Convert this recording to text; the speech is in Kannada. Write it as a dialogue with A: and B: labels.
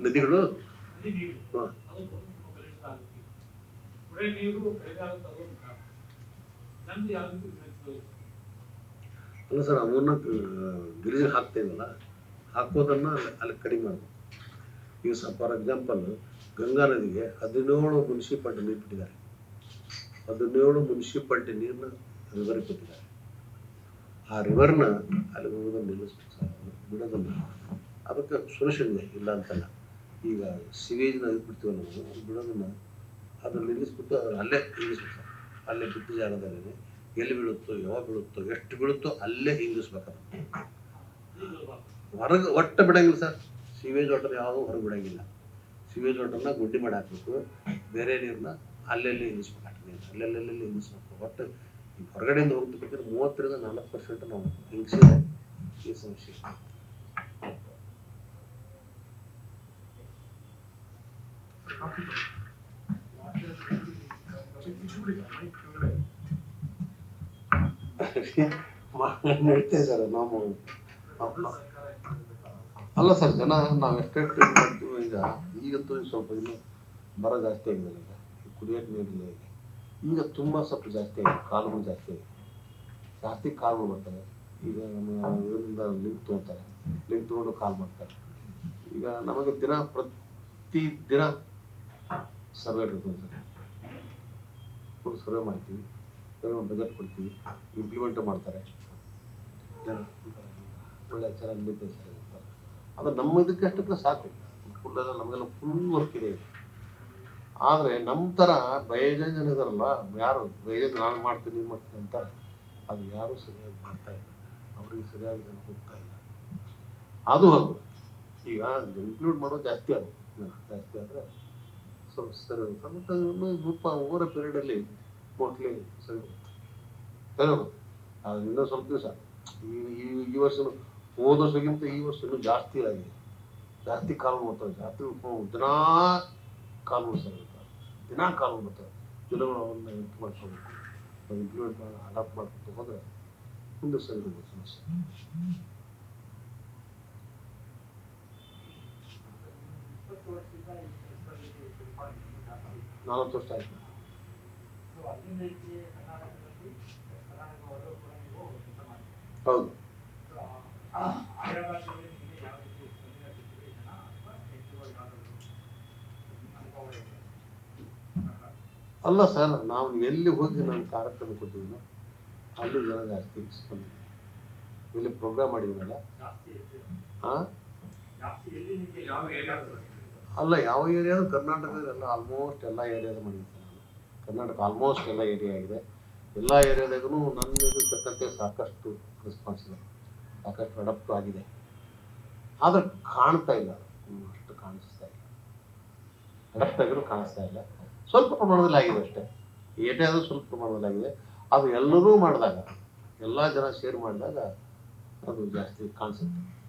A: ನದಿಗಳು. ಅಲ್ಲ ಸರ್ ಅವನ್ನ ಗಿರಿಜ್ ಹಾಕ್ತೇವಲ್ಲ ಹಾಕೋದನ್ನ ಅಲ್ಲಿ- ಕಡಿಮೆ ಮಾಡಬೇಕು ಈಗ ಫಾರ್ ಎಕ್ಸಾಂಪಲ್ ಗಂಗಾ ನದಿಗೆ ಹದಿನೇಳು ಮುನ್ಸಿಪಾಲ್ಟಿ ನೀರು ಬಿಟ್ಟಿದ್ದಾರೆ. ಹದಿನೇಳು ಮುನ್ಸಿಪಾಲ್ಟಿ ನೀರನ್ನ ರಿವರ್ಗೆ ಕೊಟ್ಟಿದ್ದಾರೆ. ಆ ರಿವರ್ನ ಅಲ್ಲಿ ಹೋಗೋದನ್ನ ನಿಲ್ಲಿಸ್ಬೇಕು ಸರ್ ಬಿಡೋದನ್ನ. ಅದಕ್ಕೆ ಸೊಲ್ಯೂಷನ್ ಇಲ್ಲ ಅಂತಲ್ಲ. ಈಗ ಸಿವೇಜ್ನ ಬಿಡ್ತೀವಿ ನಾವು ಅದು ಅದನ್ನು ನಿಲ್ಲಿಸ್ಬಿಟ್ಟು ಅದನ್ನು ಅಲ್ಲೇ ನಿಲ್ಲಿಸ್ಬೇಕು ಅಲ್ಲೇ ಬಿಟ್ಟು ಜಾಗದಲ್ಲಿ ಎಲ್ಲಿ ಬೀಳುತ್ತೋ, ಯಾವಾಗ ಬೀಳುತ್ತೋ, ಎಷ್ಟು ಬೀಳುತ್ತೋ ಅಲ್ಲೇ ಹಿಂಗಿಸ್ಬೇಕು ಹೊರಗೆ ಒಟ್ಟು ಬಿಡಂಗಿಲ್ಲ ಸರ್. ಸಿವೇಜ್ ವಾಟರ್ ಯಾವುದೂ ಹೊರಗೆ ಬಿಡಂಗಿಲ್ಲ. ಸಿವೇಜ್ ವಾಟರ್ನ ಗುಡ್ಡಿ ಮಾಡಿ ಹಾಕಬೇಕು ಬೇರೆ ನೀರನ್ನ ಅಲ್ಲೆಲ್ಲಿ ಹಿಂಗಿಸ್ಬೇಕು ಅಷ್ಟು ನೀರು ಅಲ್ಲೆಲ್ಲೆಲ್ಲಿ ಹಿಂಗಿಸ್ಬೇಕು ಒಟ್ಟು ಹೊರಗಡೆಯಿಂದ ಹೋಗ್ಬೇಕಂದ್ರೆ ಮೂವತ್ತರಿಂದ ನಾಲ್ಕು ಪರ್ಸೆಂಟ್ ನಾವು ಹಿಂಗಿಸಿದ್ರೆ ಈ ಸಮಸ್ಯೆ ನಾವು ಅಲ್ಲ ಸರ್, ಜನ ನಾವು ಎಷ್ಟೇ ಟ್ರೈ ಮಾಡ್ತೀವಿ ಈಗ, ಈಗಂತೂ ಸ್ವಲ್ಪ ಇನ್ನು ಮರ ಜಾಸ್ತಿ ಆಗಿದೆ ಈಗ. ಕುಡಿಯೋಕೆ ನೀರಿಲ್ಲ ಈಗ. ಈಗ ತುಂಬ ಸ್ವಲ್ಪ ಜಾಸ್ತಿ ಆಗಿದೆ, ಕಾಲುಗಳು ಜಾಸ್ತಿ ಆಗಿದೆ. ಜಾಸ್ತಿ ಕಾಲುಗಳು ಬರ್ತವೆ ಈಗ ನಮ್ಮ ಇದರಿಂದ ಲಿಂಕ್ ತೊಗೊತಾರೆ. ಲಿಂಕ್ ತೊಗೊಂಡು ಕಾಲ್ ಮಾಡ್ತಾರೆ. ಈಗ ನಮಗೆ ದಿನ ಪ್ರತಿ ದಿನ ಸರ್ವೆ ಇರ್ತದೆ. ಸರ್ ಸರ್ವೆ ಮಾಡ್ತೀವಿ. ಬಜೆಟ್ ಕೊಡ್ತೀವಿ. ಇಂಪ್ಲಿಮೆಂಟ್ ಮಾಡ್ತಾರೆ. ಒಳ್ಳೆ ಚೆನ್ನಾಗಿ ನಡೀತದೆ ಸರ್ ಅದು ನಮ್ಮ ಇದಕ್ಕೆ ಅಷ್ಟಕ್ಕೆ ಸಾಕು. ಫುಲ್ ನಮಗೆಲ್ಲ ಫುಲ್ ವರ್ಕ್ ಇದೆ. ಆದರೆ ನಮ್ಮ ಥರ ಬಯಜನ್ ಜನ ಯಾರು ಬಯಜನ್ ನಾನು ಮಾಡ್ತೀನಿ ಮತ್ತೆ ಅಂತ ಅದು ಯಾರೂ ಸರಿಯಾಗಿ ಮಾಡ್ತಾ ಇಲ್ಲ. ಅವ್ರಿಗೆ ಸರಿಯಾಗಿ ಜನ ಹೋಗ್ತಾ ಇಲ್ಲ. ಅದು ಹೌದು. ಈಗ ಇನ್ಕ್ಲೂಡ್ ಮಾಡೋದು ಜಾಸ್ತಿ ಆಗುತ್ತೆ. ಜಾಸ್ತಿ ಆದರೆ ಹೋಗುತ್ತೆ ಮತ್ತು ಇನ್ನೂ ಸ್ವಲ್ಪ ಓವರ್ ಪೀರಿಯಡಲ್ಲಿ ಮೋಸ್ಟ್ಲಿ ಸರಿ ಅದು ಸ್ವಲ್ಪ ದಿವಸ. ಈ ಈ ವರ್ಷ ಹೋದ ವರ್ಷಕ್ಕಿಂತ ಈ ವರ್ಷ ಜಾಸ್ತಿ ಆಗಿದೆ. ಜಾಸ್ತಿ ಕಾಲು ಬರ್ತವೆ ಜಾಸ್ತಿ ದಿನಾ ಕಾಲು ಸರ್ ದಿನಾ ಕಾಲು ಬರ್ತವೆ ಜನಗಳು ಅವನ್ನ ಮಾಡ್ಕೋಬೇಕು. ಇಂಪ್ಲಿಮೆಂಟ್ ಮಾಡಿ ಅಡಾಪ್ಟ್ ಮಾಡ್ಕೊಂಡು ಹೋದ್ರೆ ಮುಂದೆ ಸರಿ ಸಮಸ್ಯೆ ನಾಲ್ಕು ವರ್ಷ ಆಯ್ತು. ಹೌದು. ಅಲ್ಲ ಸರ್ ನಾವು ಎಲ್ಲಿ ಹೋಗಿ ನಾನು ಕಾರ್ಯಕ್ರಮ ಕೊಟ್ಟಿದ್ದೀನೋ ಅಲ್ಲಿ ಜನ ಜಾಸ್ತಿ ಸ್ಪಂದಿದೆ ಇಲ್ಲಿ ಪ್ರೋಗ್ರಾಮ್ ಮಾಡಿದ್ದೀನಲ್ಲ?
B: ಹಾಂ
A: ಅಲ್ಲ, ಯಾವ ಏರಿಯಾ ಕರ್ನಾಟಕದಲ್ಲ ಆಲ್ಮೋಸ್ಟ್ ಎಲ್ಲ ಏರಿಯಾದ ಮಾಡಿರ್ತೀನಿ ನಾನು ಕರ್ನಾಟಕ ಆಲ್ಮೋಸ್ಟ್ ಎಲ್ಲ ಏರಿಯಾ ಇದೆ ಎಲ್ಲ ಏರಿಯಾದಾಗೂ ನನ್ನ ತಕ್ಕಂತೆ ಸಾಕಷ್ಟು ರೆಸ್ಪಾನ್ಸ್ ಇದೆ. ಸಾಕಷ್ಟು ಅಡಪ್ಟ್ ಆಗಿದೆ. ಆದ್ರೆ ಕಾಣ್ತಾ ಇಲ್ಲ. ಅಷ್ಟು ಕಾಣಿಸ್ತಾ ಇಲ್ಲ. ಅಡಪ್ಟ್ ಆಗಿರೋ ಕಾಣಿಸ್ತಾ ಇಲ್ಲ. ಸ್ವಲ್ಪ ಪ್ರಮಾಣದಲ್ಲಿ ಆಗಿದೆ ಅಷ್ಟೇ. ಏರಿಯಾದ ಸ್ವಲ್ಪ ಪ್ರಮಾಣದಲ್ಲಿ ಆಗಿದೆ. ಅದು ಎಲ್ಲರೂ ಮಾಡಿದಾಗ, ಎಲ್ಲ ಜನ ಶೇರ್ ಮಾಡಿದಾಗ ಅದು ಜಾಸ್ತಿ ಕಾಣಿಸುತ್ತೆ.